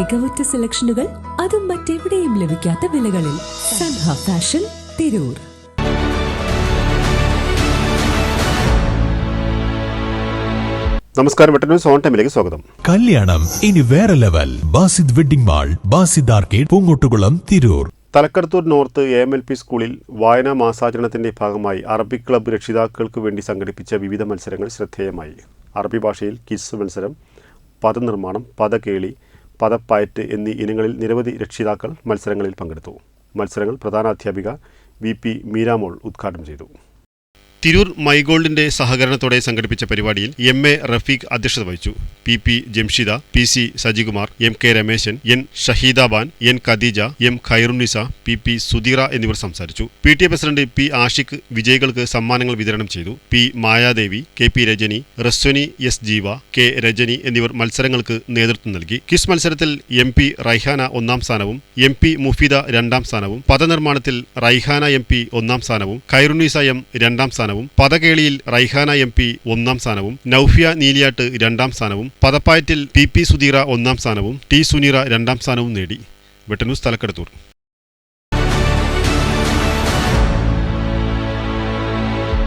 മികവുറ്റ സെലക്ഷനുകൾ അതും മറ്റെവിടെയും ലഭിക്കാത്ത വിലകളിൽ സൻഹ ഫാഷൻ തിരൂർ. നമസ്കാരം വെട്ടനൂർ സോൺ ടൈമിലേക്ക് സ്വാഗതം. കല്യാണം ഇനി വേറെ level. Basid wedding mall Basid arcade Poongottukulam Tirur. Thalakkadathur north A M L P സ്കൂളിൽ വായനാ മാസാചരണത്തിന്റെ ഭാഗമായി അറബി ക്ലബ്ബ് രക്ഷിതാക്കൾക്ക് വേണ്ടി സംഘടിപ്പിച്ച വിവിധ മത്സരങ്ങൾ ശ്രദ്ധേയമായി. അറബി ഭാഷയിൽ കിസ് മത്സരം പദനിർമ്മാണം പദകേളി പദപ്പയറ്റ് എന്നീ ഇനങ്ങളിൽ നിരവധി രക്ഷിതാക്കൾ മത്സരങ്ങളിൽ പങ്കെടുത്തു. മത്സരങ്ങൾ പ്രധാനാധ്യാപിക വി പി മീരാമോൾ ഉദ്ഘാടനം ചെയ്തു. തിരൂർ മൈഗോൾഡിന്റെ സഹകരണത്തോടെ സംഘടിപ്പിച്ച പരിപാടിയിൽ എം എ റഫീഖ് അധ്യക്ഷത വഹിച്ചു. P P Jamshida P C Sajikumar M K Rameshan N Shaheedaban N Khadeeja M Khairunnisa P P Sudheera എന്നിവർ സംസാരിച്ചു. P T A president P Ashiq വിജയികൾക്ക് സമ്മാനങ്ങൾ വിതരണം ചെയ്തു. P Mayadevi K P Rajani Raswani S Jeeva K Rajani എന്നിവർ മത്സരങ്ങൾക്ക് നേതൃത്വം നൽകി. കിസ് മത്സരത്തിൽ എം പി റൈഹാന ഒന്നാം സ്ഥാനവും എം പി മുഫീദ രണ്ടാം സ്ഥാനവും പദനിർമ്മാണത്തിൽ റൈഹാന എം പി ഒന്നാം സ്ഥാനവും ഖൈറുന്നീസ എം രണ്ടാം സ്ഥാനവും പദകേളിയിൽ റൈഹാന എം പി ഒന്നാം സ്ഥാനവും നൌഫിയ നീലിയാട്ട് രണ്ടാം സ്ഥാനവും പദപ്പായറ്റിൽ പി പി സുധീറ ഒന്നാം സ്ഥാനവും ടി സുനീറ രണ്ടാം സ്ഥാനവും നേടി. വെട്ടന്യൂസ് തലക്കെടുത്തൂർ.